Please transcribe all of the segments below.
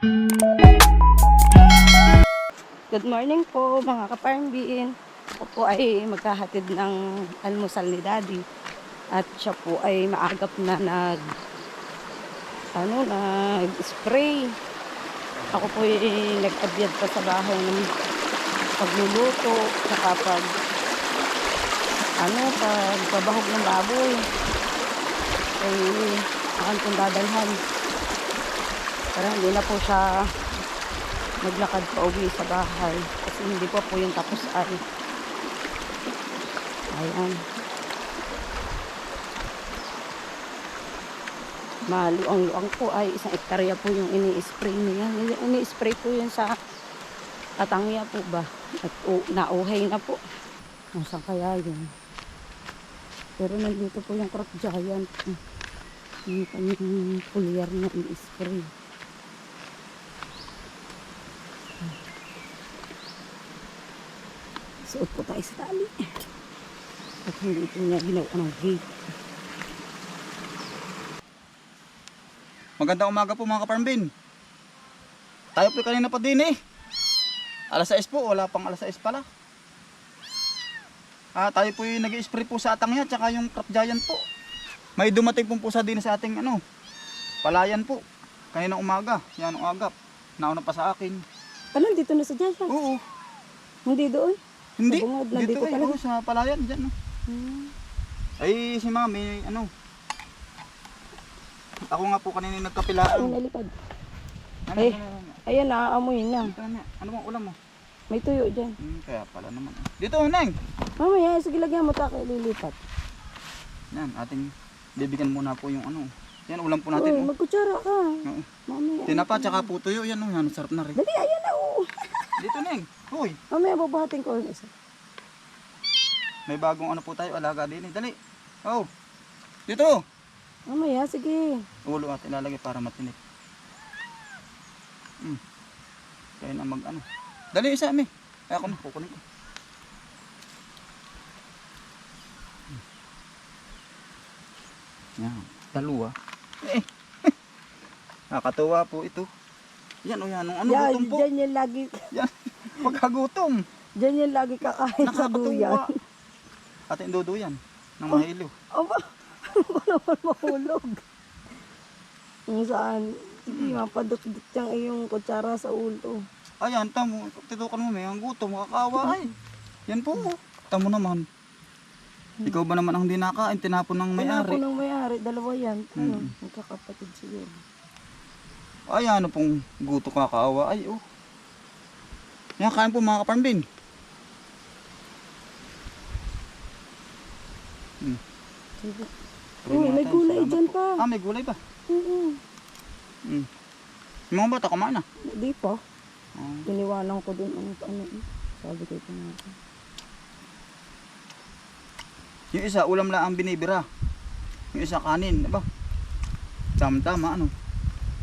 Good morning po mga ka-farmbin. Ako po ay maghahatid ng almusal ni Daddy. At siya po ay maagap na nag ano, nag-spray. Ako po ay nag-abyad pa sa bahay ng pagluluto, saka pag ano, pagbabahog ng baboy. Ay, akan pong dadalhan. Para hindi na po siya maglakad pa uwi sa bahay. Kasi hindi pa po yung tapos ay. Ayan. Maluang-luang po ay isang ektarya po yung ini-spray niya. Ini-spray po yun sa katangya po ba? At u- nauhay na po. Kung saan kaya yun? Pero nandito po yung crop giant. Yung kanyang pulyar na ini-spray Suot po tayo sa tali. At hindi po niya ginawa ng gate. Magandang umaga po mga kaparmbin. Tayo po kanina pa din eh. Alas 6 po, wala pang alas 6 pala. Ah, tayo po yung nag-spray po sa atang yan, tsaka yung crop giant po. May dumating pong pusa din sa ating ano, palayan po. Kanina umaga, yan ang agap. Nauna pa sa akin. Ah, nandito na sa dyan. Oo, Hindi doon. Hindi. Sa bungad, Dito nandito eh, oo, sa palayan, dyan. No. Hmm. Ay, si mami, ano. Ako nga po kanina nagkapilaan. nalipad. Ano, Eh. ano, ano, Ayan, naaamoy na. ano, ano, ano bang ulam mo? May tuyo dyan. Hmm, kaya pala naman. Dito, Neng. Mamaya, sige lagyan mo tayo lilipat. Yan, ating bibigyan muna po yung ano. Yan, ulam po Uy, natin. Oh. magkutsara ka. Oo. Mamaya. Tinapa, tsaka po tuyo. Yan, oh, yan, sarap na rin. Dali, ayan na. oo. Dito, Neng. Uy, Mamaya, babahatin ko isa. may bagong ano po tayo, alaga din eh. Dali. Oh. Dito. Mamaya, sige. Ulo at ilalagay para matinip. Hmm. Kaya na mag ano. Dali isa, mi. Kaya ako na, kukunin ko. Hmm. Yan, dalawa. Eh. Nakakatuwa po ito. Yan o yan, ano yan, gutom po. dyan yan lagi, Yan, pagkagutom. dyan yan lagi kakain sa duyan. Nakakatuwa. Ating dudo yan, ng mahilo. Aba, ano naman mahulog? Kung saan, sige, mapadot-dot yung iyong kutsara sa ulo. Ayan, tamo, titukan mo may ang gutom, makakawa ay. Yan po, tamo naman. Ikaw ba naman ang hindi nakain, tinapon ng may-ari. nang may-ari, dalawa yan. Ano, Mm. magkakapatid siguro. Ay, ano pong guto kakaawa. Ay, oh. Yan, kain po mga kaparmbin. Hmm. Sige. Tuloy Oh, may gulay dyan pa. Ah, may gulay ba? Oo. Hmm. Yung mga bata, kumain na. Hindi pa. Ah. Tiniwanan ko dun ang ano. eh. Sabi ko ito nga. Yung isa, ulam lang ang binibira. Yung isa, kanin. Aba, tama-tama, ano.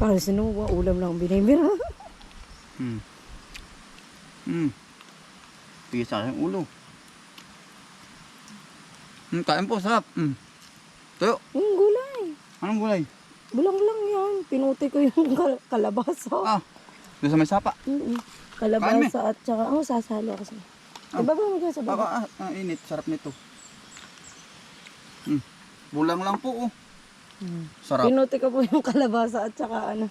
Para sinuwa, ulam lang ang binibira. Hmm. Hmm. Tigil sa akin yung ulo. Hmm, kain po, sarap. Hmm. Tuyo. yung gulay. Anong gulay? Bulang lang yan. Pinuti ko yung kal- kalabasa. Ah, doon sa may sapa. Mm Kain Kalabasa at saka, oh, sasalo ako sa... Ah. Ibaba mo dyan sa Baka, baba. ah, ah, init. Sarap nito. Hmm. Bulang lang po, oh. Mm. Sarap. Pinuti ko po yung kalabasa at saka ano.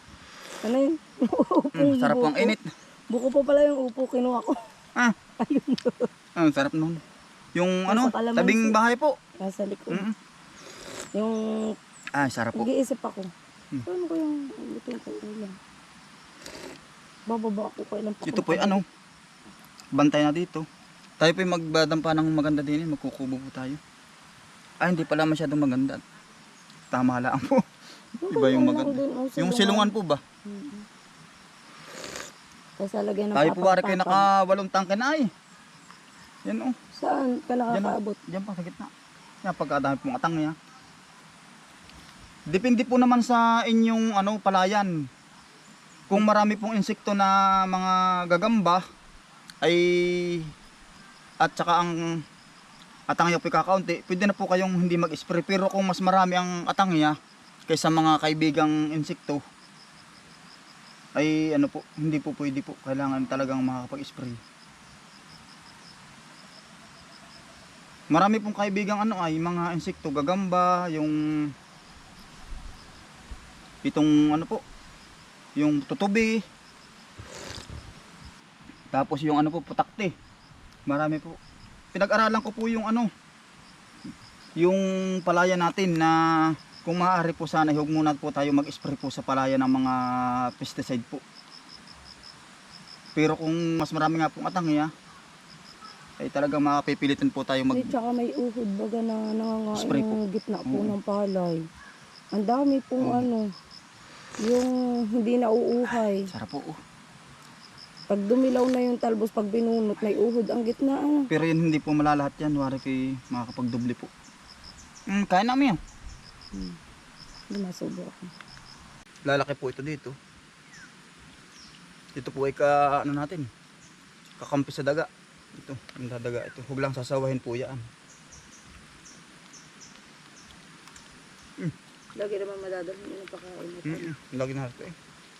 Ano yun? Upong Hmm, sarap po ang buko. init. Buko pa pala yung upo kinuha ko. Ah, Ayun. ah, sarap nun. Yung Nasa ano, tabing bahay po. Nasa likod. Mm. Yung Ah, sarap po. nag-iisip ako. Hmm. Paano ko yung luto ko ulam? Bababa ako kailan pa. Ito po yung ano, bantay na dito. Tayo po yung magbadampa ng maganda din, magkukubo po tayo. Ah, hindi pala masyadong maganda. Tama lang po. Iba yung maganda. Yung silungan po ba? Tapos lalagyan ng Tayo po pare kayo nakawalong tangke na ay. Yan oh. Saan ka oh. nakakaabot? Diyan pa sa gitna. Yan pagkadami pong atang niya. Depende po naman sa inyong ano palayan. Kung marami pong insekto na mga gagamba ay at saka ang atangya po kakaunti, pwede na po kayong hindi mag-spray. Pero kung mas marami ang atangya kaysa mga kaibigang insekto, ay ano po, hindi po pwede po. Kailangan talagang makakapag-spray. Marami pong kaibigang ano ay mga insekto, gagamba, yung itong ano po, yung tutubi. Tapos yung ano po, putakte. Marami po. Pinag-aralan ko po yung ano, yung palaya natin na kung maaari po sana huwag muna po tayo mag-spray po sa palaya ng mga pesticide po. Pero kung mas marami nga pong atangya, ay talagang makapipilitan po tayo mag... Ay, tsaka may uhod baga na nangangain ng gitna po Oo. ng palay. Ang dami pong Oo. ano, yung hindi na uuhay. Sarap po. oh. Pag dumilaw na yung talbos, pag binunot, may uhod ang gitna. Ano. Pero yun hindi po malalahat yan. Wari kay makakapagdoble po. Hmm, kaya namin yan. Hmm. Hindi masubo ako. Lalaki po ito dito. Ito po ay ka, ano natin, kakampi sa daga. Ito, ang dadaga ito. Huwag lang sasawahin po yan. Lagi naman madadalhin yun ang pakain ito. Mm Lagi na ito eh.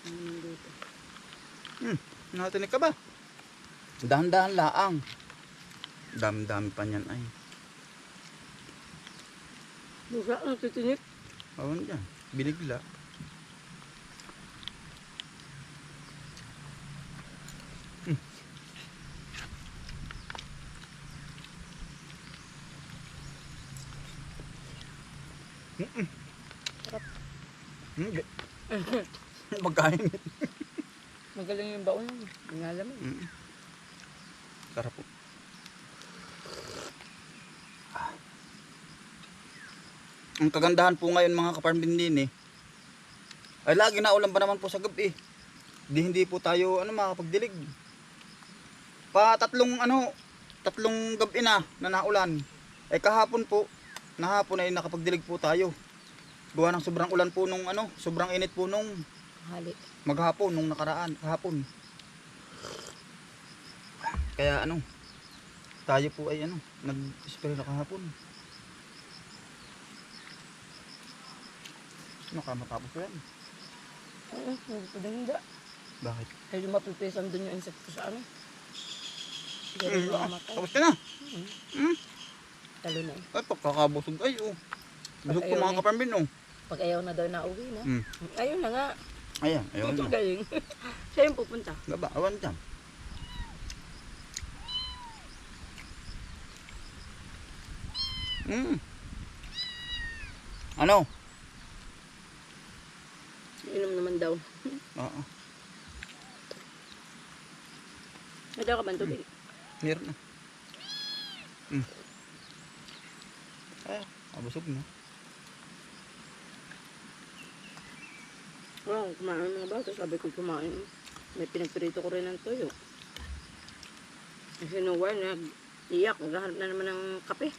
Mm, dito. Hmm, natinig ka ba? Dahan-dahan laang. Dami-dami pa niyan ay. Busa ang titinik. Awan dyan. Binigla. Hmm. Mm-mm. Hindi. Magkain. Magaling yung baon. Ang alam mo. Mm. Sarap po. Ah. Ang kagandahan po ngayon mga kaparmin din eh. Ay lagi na ulan ba naman po sa gabi. Di hindi po tayo ano makakapagdilig. Pa tatlong ano, tatlong gabi na na naulan. Ay kahapon po, nahapon ay nakapagdilig po tayo. Gawa ng sobrang ulan po nung ano, sobrang init po nung Hali. maghapon nung nakaraan kahapon kaya ano tayo po ay ano nag-spray na kahapon ano ka matapos ko yan Oo, nagpadanda. bakit Kaya yung mapipisan dun yung insekto sa ano. Hindi Mm, ah, tapos ka na Mm. Talo na eh. ay pagkakabusog ay oh busog ko mga na. kaparmin oh Pag ayaw na daw na uwi na. hmm. Ayun na nga. Ayan ayun Ito na galing. Siya yung pupunta. gaba awan dyan hmm. ano Inom naman daw. oo May daw ka ba ang tubig? Meron na. Hmm. Ay, abusog na. Oo, kumain mga bata. Sabi ko kumain. May pinagprito ko rin ng toyo. Kasi nung while, nag-iyak. Naghahanap na naman ng kape.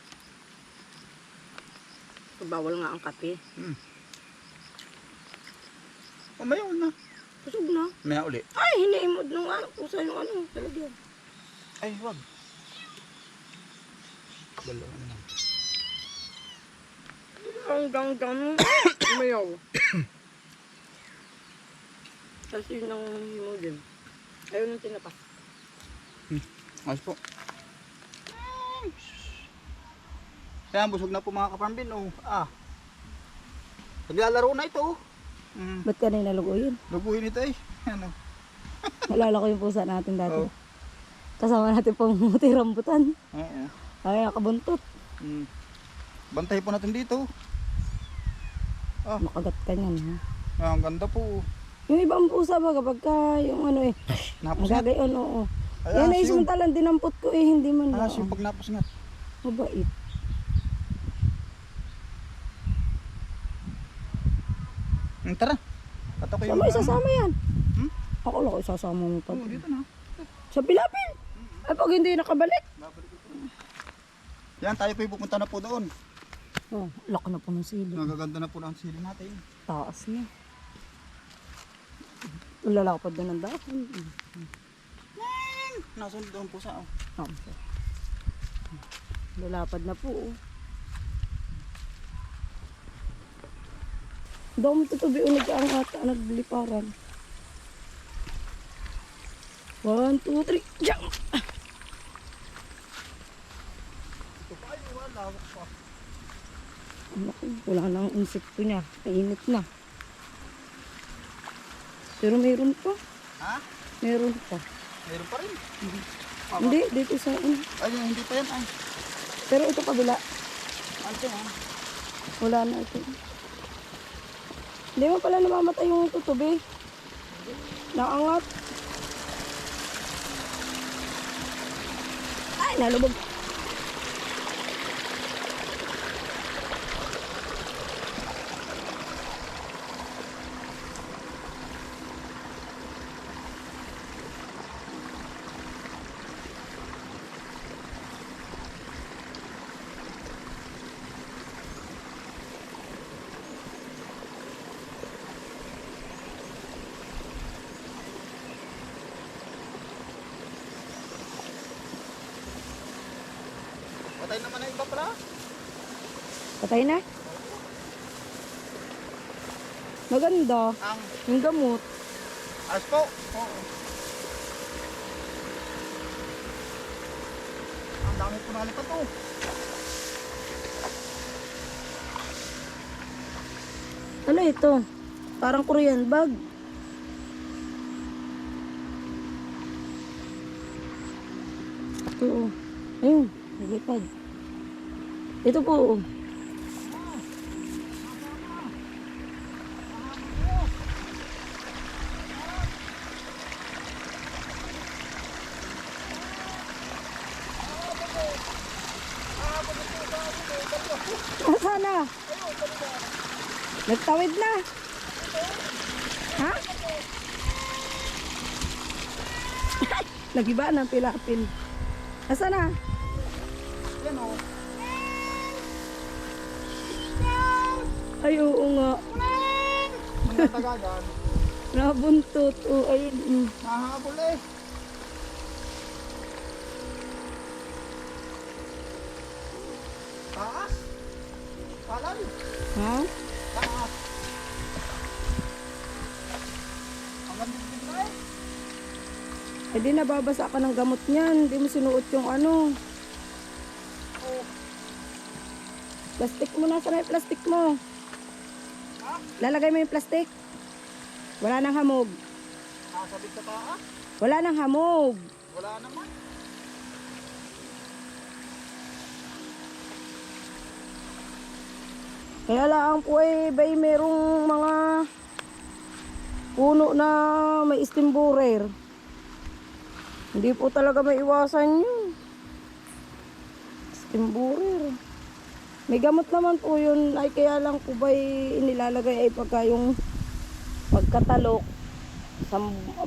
Bawal nga ang kape. Hmm. Umayaw na. Kusog na. Maya uli. Ay, hiniimod nung ano. Pusa yung ano. Talaga. Ay, wag. Dalawa na lang. Ang ganggang umayaw. Kasi yun ang himodin. Ayaw nang tinapa. Ayos po. Kaya busog na po mga kaparmbin. Oh. Ah. Naglalaro na ito. Oh. Mm. Ba't ka na inalugoyin? Luguhin ito eh. Ano? Nalala ko yung pusa natin dati. Oh. Kasama natin pang muti rambutan. Oo. Ay, nakabuntot. Mm. Bantay po natin dito. Ah, Makagat ka niyan. Ha? ah, ang ganda po. Yung ibang pusa ba kapag ka yung ano eh. Napos nga. Magagayon, oo. Ay, Yan aso ay yun. samantalang dinampot ko eh. Hindi man Ah, na. yung pag napos nga. Mabait. Mm, tara. At ako Sama isasama yan. Hmm? Ako lang isasama mo pa. Oo, dito na. Sa pilapil. Ay pag hindi nakabalik. Yan, tayo po pupunta na po doon. Oh, laki na po ng sili. Nagaganda na po ng sili natin. Taas na. Lalakad doon ng dahon. Nasaan doon po sa... Oh. Okay. Lalapad na po. Oh. Daw mo tutubi unig ang ata nagliparan. One, two, three, jump! Ito pa ay wala, na ang insekto niya. Mainit na. Pero meron pa. Ha? Meron pa. Meron pa rin. Hindi, dito sa ano. Ay, hindi pa yan ay. Pero ito kabila. Ano ha? Wala na ito. Hindi mo pala namamatay yung tutubi. Naangat. Ay, nalubog. Patay naman ang iba pala. Patay na. Maganda. Ang Yung gamot. as po. Oo. Ang dami po nalipat oh. Ano ito? Parang Korean bag. Oh. Ayun, nalipad. Ito po. Nasaan na? Nagtawid na. Ha? Nagiba ng pilapil. Asa na? Yan oh. Ay, oo nga. Mga tagagan. Nabuntot. Oo, ayun. mm. Nahabol eh. Taas. Palay. Ha? Taas. Ang ganda din na eh. Eh di nababasa ka ng gamot niyan. Hindi mo sinuot yung ano. Oh. Plastic mo. Na yung plastic mo? Lalagay mo yung plastic. Wala nang hamog. Nakasabit sa taas. Wala nang hamog. Wala naman. Kaya lang po ay bay merong mga puno na may istimburer. Hindi po talaga maiwasan yun. Istimburer. May gamot naman po yun. Ay kaya lang po ba inilalagay ay pagka yung pagkatalok.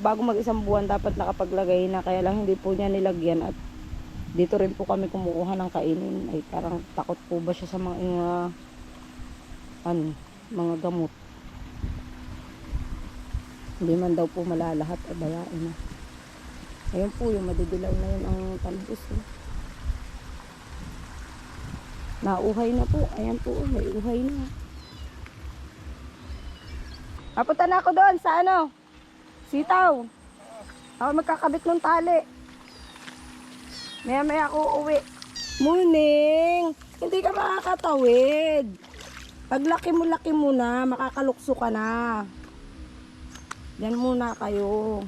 Bago mag isang buwan dapat nakapaglagay na. Kaya lang hindi po niya nilagyan at dito rin po kami kumukuha ng kainin. Ay parang takot po ba siya sa mga uh, ano, mga gamot. Hindi man daw po malalahat ay bayain na. Ayun po yung madidilaw na yun ang talbos. Eh. Nauhay na po. Ayan po, may uhay na. Papunta na ako doon sa ano? Sitaw. Ako magkakabit ng tali. Maya maya ako uwi. Muning, hindi ka makakatawid. Paglaki mo, laki mo na, makakalukso ka na. Yan muna kayo.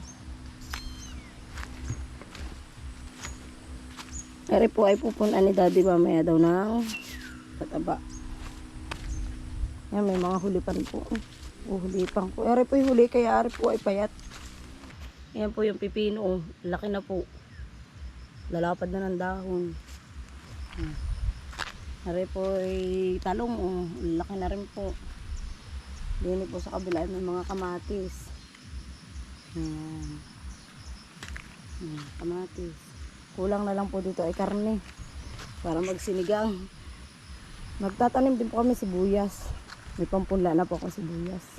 Ere po ay pupunan ni daddy mamaya daw ng pataba. Yan, may mga hulipan po. Uhulipan ko. Ere po yung huli, kaya ari po ay payat. Yan po yung pipino. oh. Laki na po. Lalapad na ng dahon. Ari po ay talong. Oh. Laki na rin po. Dini po sa kabila ay may mga kamatis. Yan, kamatis. Kulang na lang po dito ay karne. Para magsinigang. Magtatanim din po kami sibuyas. May pampunla na po ako sibuyas.